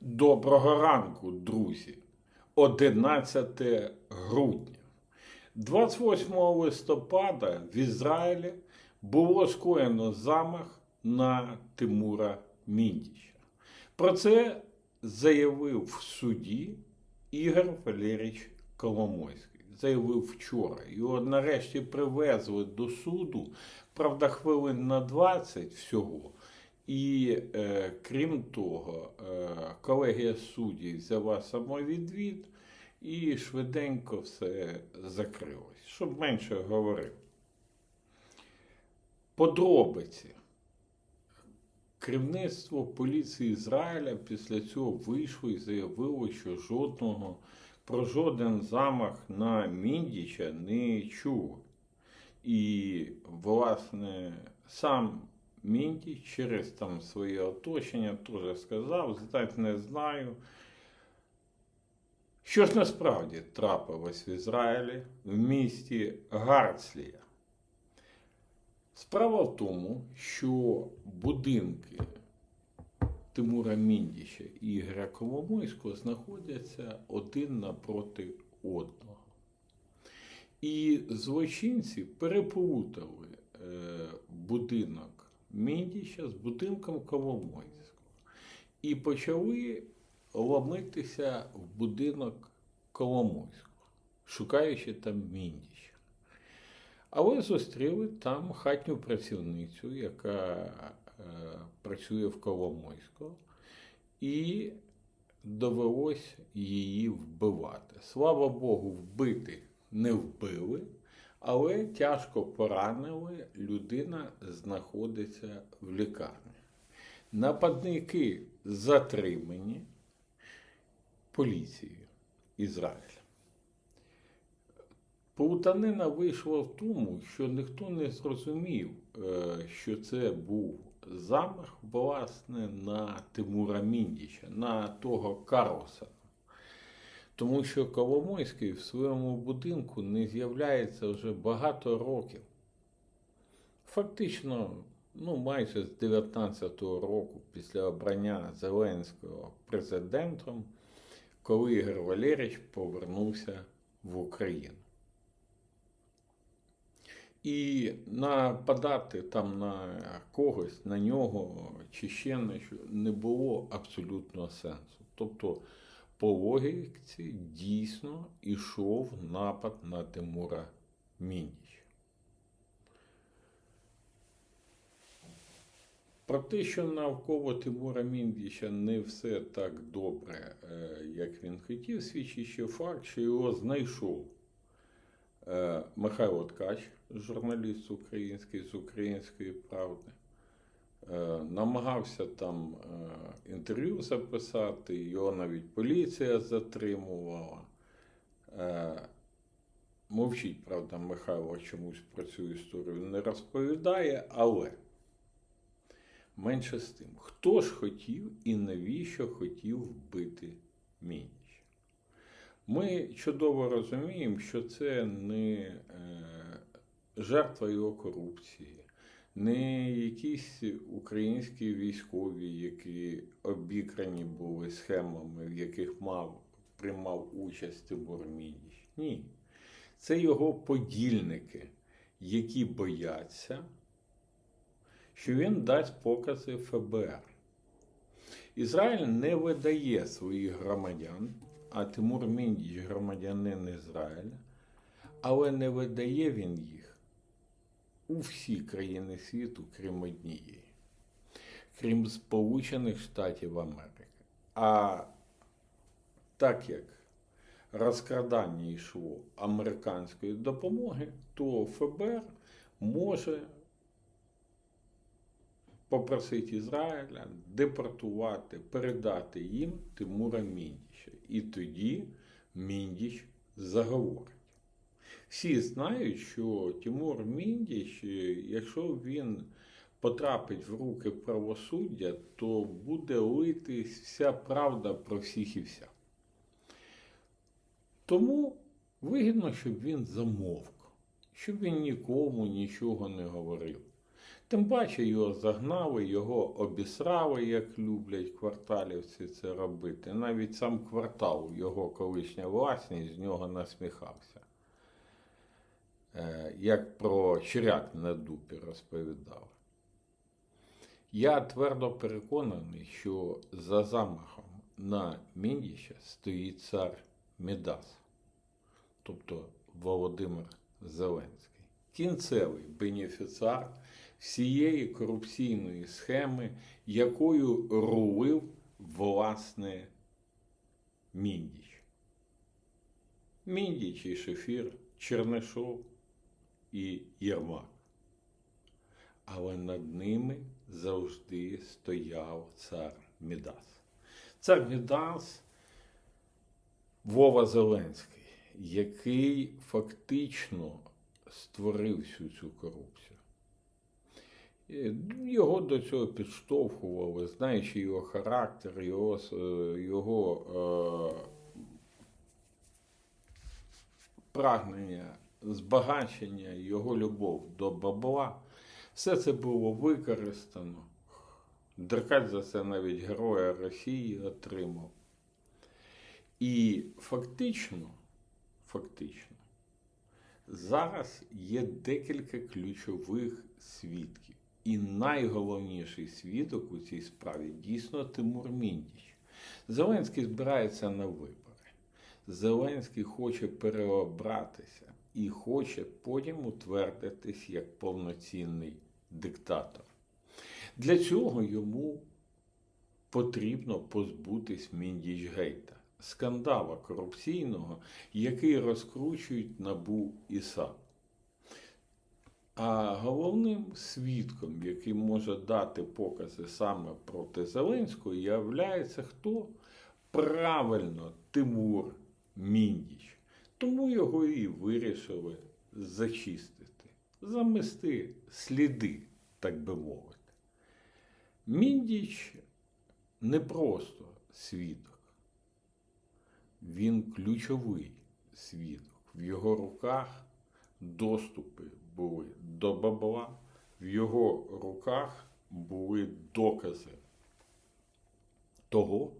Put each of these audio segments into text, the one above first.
Доброго ранку, друзі. 11 грудня. 28 листопада в Ізраїлі було скоєно замах на Тимура Міндіча. Про це заявив в суді Ігор Валерійович Коломойський. Заявив вчора. Його нарешті привезли до суду, правда, хвилин на 20 всього. І е, крім того, е, колегія суддів взяла самовідвід і швиденько все закрилось, щоб менше говорив. Подробиці. Керівництво поліції Ізраїля після цього вийшло і заявило, що жодного про жоден замах на Міндіча не чув. І, власне, сам Мінді через там своє оточення теж сказав, знать не знаю. Що ж насправді трапилось в Ізраїлі в місті Гарцлія? Справа в тому, що будинки Тимура Міндіча і Ігоря Коломойського знаходяться один напроти одного. І злочинці переплутали е, будинок Міндіча з будинком Коломойського і почали ломитися в будинок Коломойського, шукаючи там Міндіча. Але зустріли там хатню працівницю, яка е, працює в Коломойського, і довелось її вбивати. Слава Богу, вбити не вбили, але тяжко поранили, людина знаходиться в лікарні. Нападники затримані поліцією Ізраїля. Плутанина вийшла в тому, що ніхто не зрозумів, е, що це був замах, власне, на Тимура Міндіча, на того Карлсона. Тому що Коломойський в своєму будинку не з'являється вже багато років. Фактично, ну, майже з 19-го року, після обрання Зеленського президентом, коли Ігор Валерійович повернувся в Україну. І нападати там на когось, на нього чи ще на що не було абсолютно сенсу. Тобто, по логіці дійсно йшов напад на Тимура Міндіча. Про те, що навколо Тимура Міндіча не все так добре, е, як він хотів, свідчить ще факт, що його знайшов е, Михайло Ткач, журналіст український з Української правди. Е, Намагався там е, інтерв'ю записати, його навіть поліція затримувала. Е, Мовчить, правда, Михайло чомусь про цю історію не розповідає, але менше з тим, хто ж хотів і навіщо хотів вбити Мініч? Ми чудово розуміємо, що це не жертва його корупції, не якісь українські військові, які обікрані були схемами, в яких мав, приймав участь Тимур Мініч. Ні. Це його подільники, які бояться, що він дасть покази ФБР. Ізраїль не видає своїх громадян, а Тимур Міндіч громадянин Ізраїля, але не видає він їх у всі країни світу, крім однієї, крім Сполучених Штатів Америки. А так як розкрадання йшло американської допомоги, то ФБР може попросити Ізраїля депортувати, передати їм Тимура Міндіча. І тоді Міндіч заговорить. Всі знають, що Тимур Міндіч, якщо він потрапить в руки правосуддя, то буде литись вся правда про всіх і вся. Тому вигідно, щоб він замовк, щоб він нікому нічого не говорив. Тим паче його загнали, його обісрали, як люблять кварталівці це робити. Навіть сам квартал, його колишня власність, з нього насміхався. Е, Як про черяк на дупі розповідав. Я твердо переконаний, що за замахом на Міндіча стоїть цар Мідас, тобто Володимир Зеленський, кінцевий бенефіціар всієї корупційної схеми, якою рулив власне Міндіч. Міндіч і Шефір, Чернишов і Єрмак. Але над ними завжди стояв цар Мідас. Цар Мідас Вова Зеленський, який фактично створив всю цю корупцію. Його до цього підштовхували, знаючи його характер, його, його е, прагнення збагачення, його любов до бабла. Все це було використано. Деркач за це навіть Героя Росії отримав. І фактично, фактично, зараз є декілька ключових свідків. І найголовніший свідок у цій справі дійсно Тимур Міндіч. Зеленський збирається на вибори. Зеленський хоче переобратися і хоче потім утвердитись як повноцінний диктатор. Для цього йому потрібно позбутись Міндічгейта, скандала корупційного, який розкручують НАБУ і. А головним свідком, який може дати покази саме проти Зеленського, являється хто? Правильно, Тимур Міндіч. Тому його і вирішили зачистити, замести сліди, так би мовити. Міндіч не просто свідок, він ключовий свідок. В його руках доступи були до бабла, в його руках були докази того,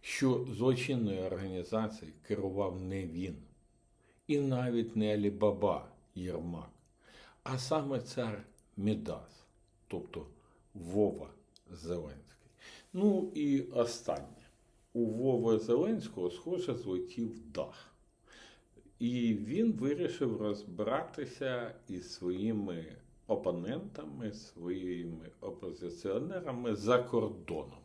що злочинною організацією керував не він, і навіть не Алібаба Єрмак, а саме цар Мідас, тобто Вова Зеленський. Ну і останнє. У Вови Зеленського, схоже, злетів дах. І він вирішив розбиратися із своїми опонентами, своїми опозиціонерами за кордоном.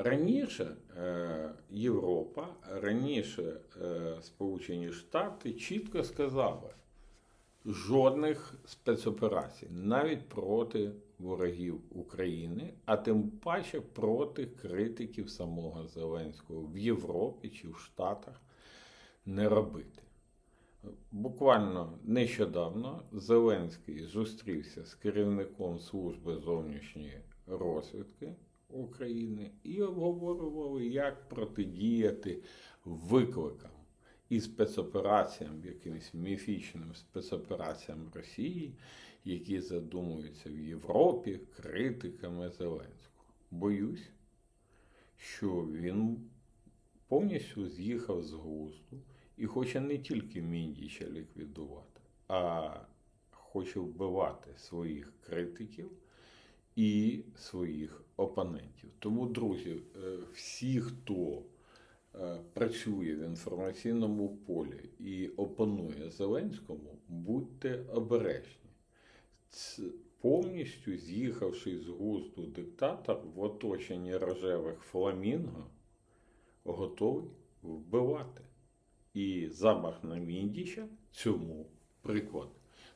Раніше е, Європа, раніше е, Сполучені Штати чітко сказали, жодних спецоперацій навіть проти ворогів України, а тим паче проти критиків самого Зеленського в Європі чи в Штатах не робити. Буквально нещодавно Зеленський зустрівся з керівником служби зовнішньої розвідки України і обговорювали, як протидіяти викликам і спецопераціям, якимось міфічним спецопераціям Росії, які задумуються в Європі критиками Зеленського. Боюсь, що він повністю з'їхав з глузду і хоче не тільки Міндіча ліквідувати, а хоче вбивати своїх критиків і своїх опонентів. Тому, друзі, е, всі, хто е, працює в інформаційному полі і опонує Зеленському, будьте обережні. Повністю з'їхавши з глузду диктатор в оточенні рожевих фламінго, готовий вбивати. І замах на Міндіча цьому приклад.